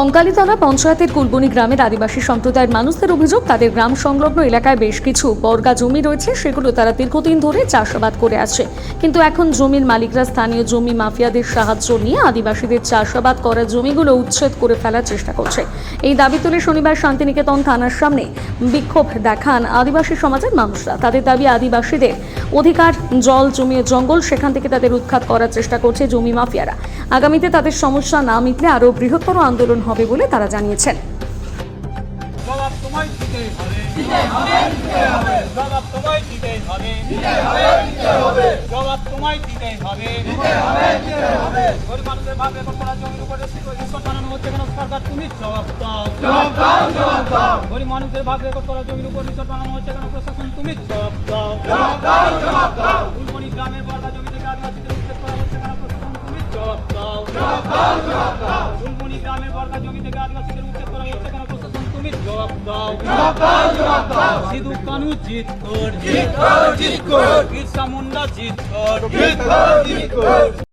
কঙ্কালীতলা পঞ্চায়েতের কুলবনি গ্রামের আদিবাসী সম্প্রদায়ের মানুষদের অভিযোগ, তাদের গ্রাম সংলগ্ন এলাকায় বেশ কিছু বর্গা জমি রয়েছে, সেগুলো তারা দীর্ঘদিন ধরে চাষাবাদ করে আসছে কিন্তু এখন জমির মালিকরা স্থানীয় জমি মাফিয়াদের সাহায্য নিয়ে আদিবাসীদের চাষাবাদ করা জমিগুলো উচ্ছেদ করে ফেলার চেষ্টা করছে। এই দাবি তুলে শনিবার শান্তিনিকেতন থানার সামনে বিক্ষোভ দেখান আদিবাসী সমাজের মানুষরা। তাদের দাবি, আদিবাসীদের অধিকার, জল জমি ও জঙ্গল, সেখান থেকে তাদের উৎখাত করার চেষ্টা করছে জমি মাফিয়ারা। আগামীতে তাদের সমস্যা না মিটলে আরও বৃহত্তর আন্দোলন হবে বলে তারা জানিয়েছেন। জবাব জবাব জবাব মানুষের করা জমির উপরে রিসোর্ট বানানো হচ্ছে কেন সরকার তুমি জবাব দাও। গরিব মানুষের ভাবে করা থেকে আদিবাসীদের উচ্ছেদ করা হচ্ছে কেন প্রশাসন তুমি জবাব দাও সিধু কানু জিত কর জিত কর জিত